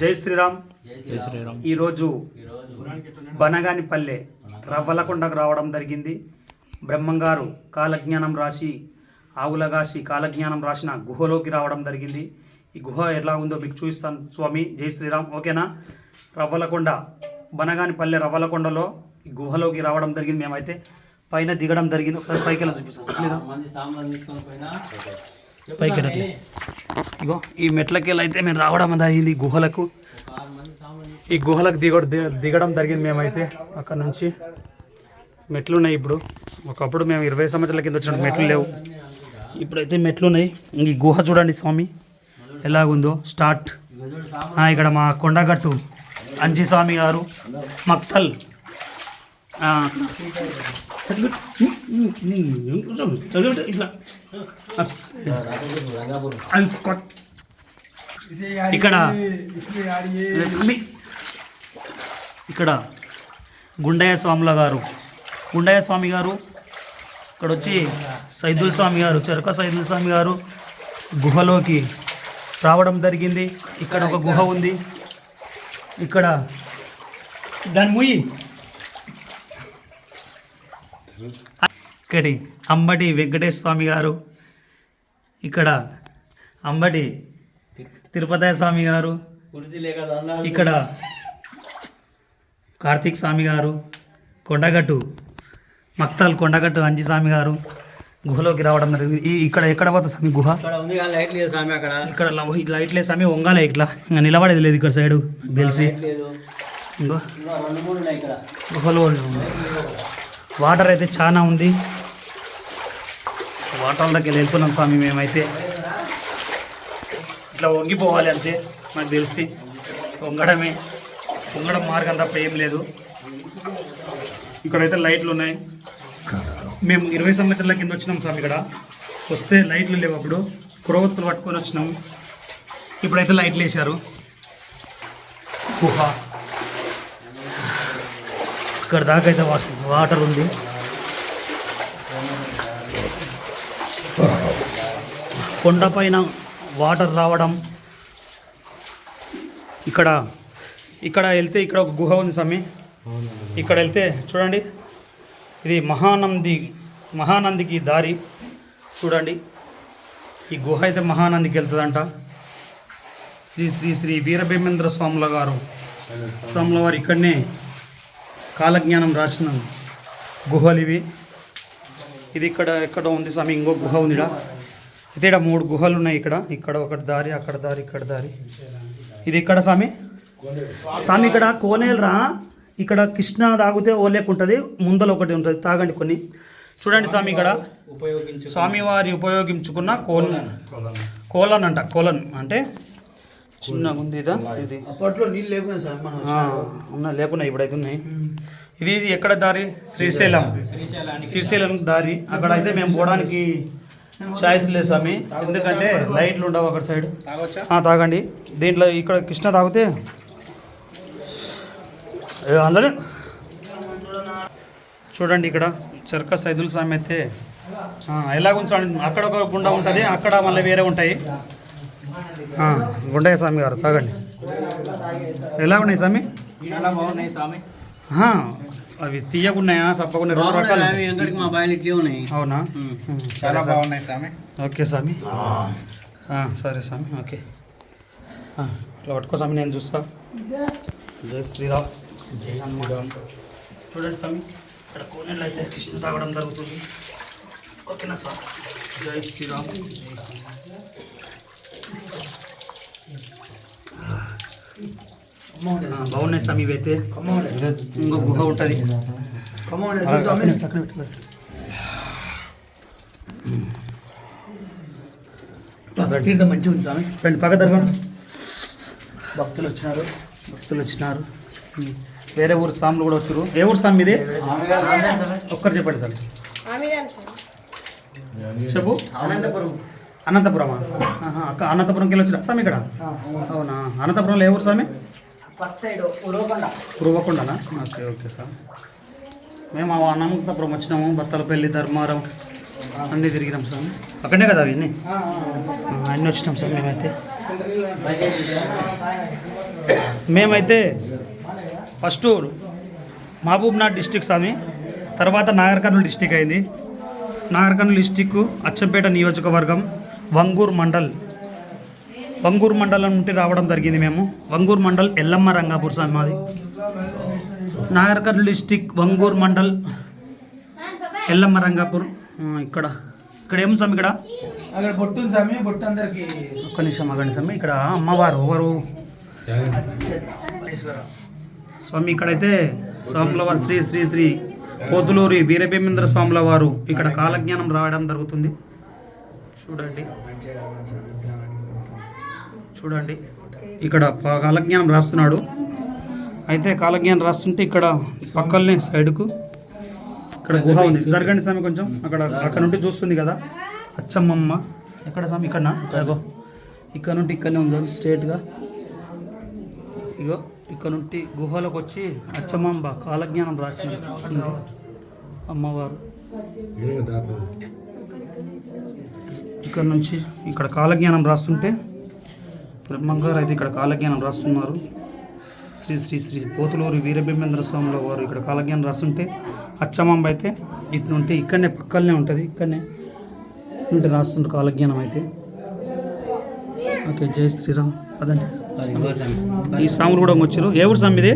జై శ్రీరామ్. జై శ్రీరామ్. ఈరోజు బనగానిపల్లె రవ్వలకొండకు రావడం జరిగింది. బ్రహ్మంగారు కాలజ్ఞానం రాసి ఆవులగాసి కాలజ్ఞానం రాసిన గుహలోకి రావడం జరిగింది. ఈ గుహ ఎలా ఉందో మీకు చూపిస్తాను స్వామి. జై శ్రీరామ్. ఓకేనా? రవ్వలకొండ బనగానిపల్లె రవ్వలకొండలో ఈ గుహలోకి రావడం జరిగింది. మేమైతే పైన దిగడం జరిగింది. ఒకసారి పైకి వెళ్ళి చూపిస్తాను లేదా? మంది సామాన్లు తీసుకొని పోయినా. పైకి. ఇగో ఈ మెట్లకెళ్ళి అయితే మేము రావడం అయింది గుహలకు. ఈ గుహలకు దిగ ది- దిగడం జరిగింది మేమైతే అక్కడ నుంచి. మెట్లు ఉన్నాయి ఇప్పుడు. ఒకప్పుడు మేము ఇరవై సంవత్సరాల కింద వచ్చిన మెట్లు లేవు. ఇప్పుడైతే మెట్లు ఉన్నాయి ఈ గుహ చూడండి స్వామి. ఎలాగుందో? స్టార్ట్. ఇక్కడ మా కొండగట్టు అంజీ స్వామి గారు మక్తల్. ఇట్లా. ఇక్కడ ఇక్కడ గుండయ్య స్వాముల గారు. గుండయ్య స్వామి గారు ఇక్కడ వచ్చి సైదుల్ స్వామి గారు చెరక సైదుల్ స్వామి గారు గుహలోకి రావడం జరిగింది. ఇక్కడ ఒక గుహ ఉంది. ఇక్కడ దాని ముయ్యి. ఇక్కడి అంబటి వెంకటేశ్వర స్వామి గారు ఇక్కడ అంబటి తిరుపతయ్య స్వామి గారు ఇక్కడ కార్తీక్ స్వామి గారు కొండగట్టు మక్తల్ కొండగట్టు అంజి స్వామి గారు గుహలోకి రావడం జరిగింది. ఇక్కడ ఎక్కడ పోతుంది స్వామి గుహ? కానీ లైట్ లేదు స్వామి ఇక్కడ వంగాలే ఇట్లా. ఇంకా నిలబడేది లేదు ఇక్కడ సైడు తెలిసి ఇంకో. ఇక్కడ. గుహలో వాటర్ అయితే చాలా ఉంది. వాటర్లోకి వెళ్ళి వెళ్తున్నాం స్వామి మేమైతే. ఇట్లా వంగిపోవాలి అంతే నాకు తెలిసి. వంగడమే వంగడం మార్గం తప్ప ఏం లేదు. ఇక్కడైతే లైట్లు ఉన్నాయి. మేము ఇరవై సంవత్సరాల కింద వచ్చినాం స్వామి ఇక్కడ. వస్తే లైట్లు లేవు అప్పుడు. కురవత్తులు పట్టుకొని వచ్చినాం. ఇప్పుడైతే లైట్లు వేశారు. గుహ. ఇక్కడ దాకా అయితే వాటర్ ఉంది. కొండపైన వాటర్ రావడం. ఇక్కడ ఇక్కడ వెళ్తే ఇక్కడ ఒక గుహ ఉంది స్వామి. ఇక్కడ వెళ్తే చూడండి. ఇది మహానంది మహానందికి దారి. చూడండి. ఈ గుహ అయితే మహానందికి వెళ్తుందంట. శ్రీ శ్రీ శ్రీ వీరభీమేంద్ర స్వాముల గారు. స్వాముల వారు ఇక్కడనే కాలజ్ఞానం రాసిన గుహలు ఇవి. ఇది ఇక్కడ ఎక్కడ ఉంది స్వామి ఇంకో గుహ ఉంది ఈడ. అయితే ఇక్కడ మూడు గుహలు ఉన్నాయి ఇక్కడ. ఇక్కడ ఒకటి దారి అక్కడ దారి ఇక్కడ దారి. ఇది ఇక్కడ స్వామి? స్వామి ఇక్కడ కోనేలరా ఇక్కడ కృష్ణ తాగితే ఓలేకుంటుంది ముందల ఒకటి ఉంటుంది. తాగండి కొన్ని. చూడండి స్వామి ఇక్కడ. ఉపయోగించు స్వామివారి ఉపయోగించుకున్న కోన్ కోలన్ అంట కోలన్. అంటే చిన్నగా ఉంది ఇదా? ఇది. అప్పట్లో నీళ్ళు లేకుండా స్వామి ఉన్నా లేకున్నా ఇప్పుడైతే ఉన్నాయి. ఇది ఎక్కడ దారి? శ్రీశైలం. శ్రీశైలం దారి. అక్కడ అయితే మేము పోవడానికి ఛాయిస్ లేదు స్వామి. ఎందుకంటే లైట్లు ఉండవు అక్కడ సైడ్. తాగండి. దీంట్లో ఇక్కడ కృష్ణ తాగితే ఏ, అందులో చూడండి ఇక్కడ చరక సైదుల్ స్వామి అయితే ఆ, ఎలాగ ఉంచండి అక్కడ ఒక గుండ ఉంటుంది అక్కడ మళ్ళీ వేరే ఉంటాయి. గుండయ్య స్వామి గారు తాగండి. ఎలా ఉన్నాయి స్వామి? చాలా బాగున్నాయి స్వామి. అవి తీయకున్నాయా సప్పకుండా రెండు బాగున్నాయి రకాలు స్వామి ఎంగడికి మా బాయిలు ఇట్లే ఉన్నాయి అవునా ఉమ్. ఉమ్, చాలా సరే, బాగున్నాయి స్వామి ఓకే స్వామి ఆ, సరే స్వామి ఓకే ఆ, ఇట్లా పట్టుకో స్వామి నేను చూస్తా జై శ్రీరామ్ జై శ్రీరామ్ చూడండి స్వామి ఇక్కడ కోనేళ్ళు అయితే కృష్ణ తాగడం జరుగుతుంది ఓకేనా సార్ జై శ్రీరామ్ ఆ, బాగున్నాయి స్వామి ఇవైతే ఇంకో గుహ ఉంటుంది. తీర్థం మంచిగా ఉంది స్వామి. రండి పక్క జరగండి భక్తులు వచ్చినారు. భక్తులు వచ్చినారు. వేరే ఊరు స్వాములు కూడా వచ్చారు. ఏ ఊరు స్వామి ఇది? ఒక్కరు చెప్పండి సార్. చెప్పు. అనంతపురం. అక్క అనంతపురంకి వెళ్ళి వచ్చిరా? స్వామి ఇక్కడ? అవునా? అనంతపురంలో ఏ ఊరు స్వామి? పక్క సైడ్ ఉరవకొండ. పూర్వకుండానా ఓకే ఓకే సార్. మేము ఆ అనంతపురం వచ్చినాము బత్తలపల్లి ధర్మారం అన్నీ తిరిగినాం సార్. అక్కడనే కదా అవన్నీ ఆ, అన్నీ వచ్చినాం సార్ మేమైతే. మేమైతే ఫస్ట్ మహబూబ్నాథ్ డిస్టిక్ స్వామి తర్వాత నాగర్ కర్నూలు డిస్టిక్ అయింది. నాగర్ కర్నూలు డిస్టిక్ అచ్చంపేట నియోజకవర్గం వంగూర్ మండల్ వంగూర్ మండలం నుండి రావడం జరిగింది మేము. వంగూర్ మండల్ ఎల్లమ్మ రంగాపూర్ స్వామి మాది. నాగర్ కర్నూలు డిస్టిక్ వంగూర్ మండల్ ఎల్లమ్మ రంగాపూర్. ఇక్కడ. ఇక్కడ ఏం స్వామి ఇక్కడ? అక్కడ బొట్టు స్వామి బొట్టు అందరికి. ఒక్క నిమిషం అగండి స్వామి. ఇక్కడ అమ్మవారు ఎవరు? స్వామి ఇక్కడైతే స్వాముల వారు శ్రీ శ్రీ శ్రీ పోతులూరి వీరభీమేంద్ర స్వాముల వారు ఇక్కడ కాలజ్ఞానం రావడం జరుగుతుంది. చూడండి. చూడండి. ఇక్కడ కాలజ్ఞానం రాస్తున్నాడు. అయితే కాలజ్ఞానం రాస్తుంటే ఇక్కడ పక్కలనే సైడ్కు ఇక్కడ గుహ ఉంది. జరగండి స్వామి కొంచెం. అక్కడ అక్కడ నుండి చూస్తుంది కదా. అచ్చమ్మమ్మ. ఎక్కడ స్వామి? ఇక్కడ ఇగో ఇక్కడ నుండి ఇక్కడనే ఉంది స్వామి స్ట్రేట్గా ఇగో ఇక్కడ నుండి గుహలోకి వచ్చి అచ్చమ్మ కాలజ్ఞానం రాసింది చూస్తుంది. అమ్మవారు. ఇక్కడ నుంచి ఇక్కడ కాలజ్ఞానం రాస్తుంటే బ్రహ్మంగారు అయితే ఇక్కడ కాలజ్ఞానం రాస్తున్నారు. శ్రీ శ్రీ శ్రీ పోతులూరి వీరభీమేంద్ర స్వాముల వారు ఇక్కడ కాలజ్ఞానం రాస్తుంటే అచ్చమ్మ అయితే ఇటు నుండి ఇక్కడనే పక్కనే ఉంటుంది ఇక్కడనే నుండి రాస్తుంటారు కాలజ్ఞానం అయితే. ఓకే జై శ్రీరామ్. అదండి. ఈ సాములు కూడా వచ్చారు. ఏ ఊరు స్వామి ఇది?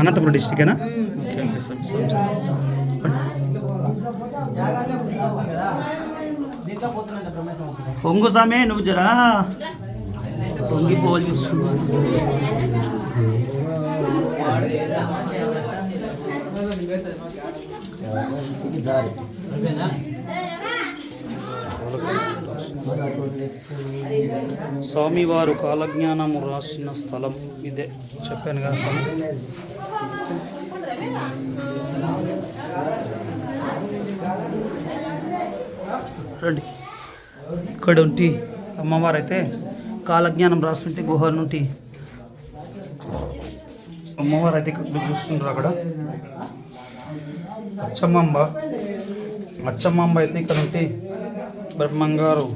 అనంతపురం డిస్టికేనా ఓకే ఓకే స్వామి స్వామి. పొంగు స్వామి నువ్వు జరా. పొంగిపోవాలి స్వామివారు కాలజ్ఞానము రాసిన స్థలం ఇదే. చెప్పాను కదా ఇక్కడ ఉంటి అమ్మవారు అయితే కాలజ్ఞానం రాస్తుంటే గుహ నుండి అమ్మవారు అయితే ఇక్కడ చూస్తుండ్రు అక్కడ. అచ్చమ్మంబ. అచ్చమ్మంబ అయితే ఇక్కడ ఉంటే బ్రహ్మంగారు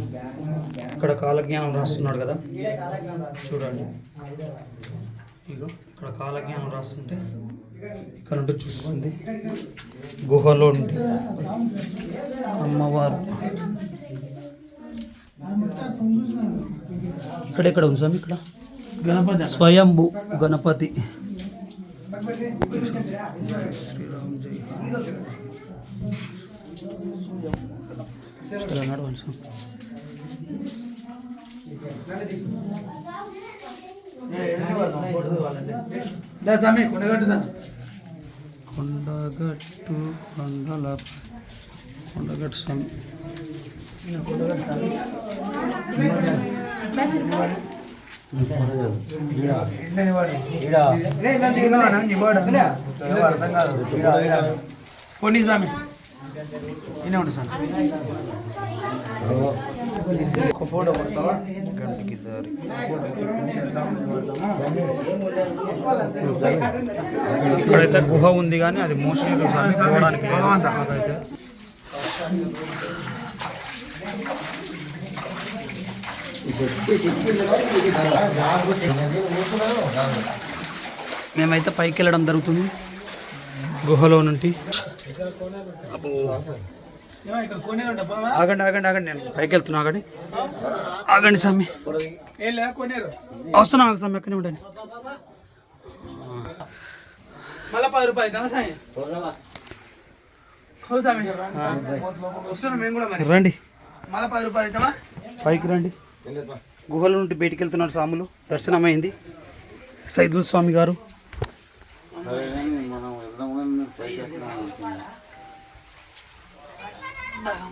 ఇక్కడ కాలజ్ఞానం రాస్తున్నాడు కదా. చూడండి. ఇగో ఇక్కడ కాలజ్ఞానం రాస్తుంటే ఇక్కడ నుండి చూస్తుంది గుహలో నుండి అమ్మవారు. ఇక్కడ ఎక్కడ ఉంది స్వామి? ఇక్కడ. గణపతి. స్వయంభు గణపతి. నడవండి స్వామి. స్వామి కొండగట్టు కొండగట్టు కొండల కొండగట్టు స్వామి. ఎండని వాడు. లే, ఇలాంటి ఇన్నవాడా? నీ వాడా? ఏమో అర్థం కాదు. పోనీ స్వామి ఈయన ఉండు స్వామి ఒక ఫోటో కొడతావా ఇక్కడైతే గుహ ఉంది కానీ అది పోవడానికి లేదు. భగవంతా. అదైతే మేమైతే పైకి వెళ్ళడం జరుగుతుంది. గుహలో నుండి? ఆగండి ఆగండి ఆగండి నేను పైకి వెళ్తున్నా ఆగండి. ఆగండి స్వామి. వస్తున్నా ఆగు స్వామి ఎక్కడే ఉండండి. మళ్ళా పది రూపాయలు స్వామి. వస్తున్నాం మేము కూడా రండి. మళ్ళా పది రూపాయలు పైకి రండి. గుహల నుండి బయటికి వెళ్తున్నారు స్వాములు. దర్శనమైంది. సైదుల్ స్వామి గారు. మనం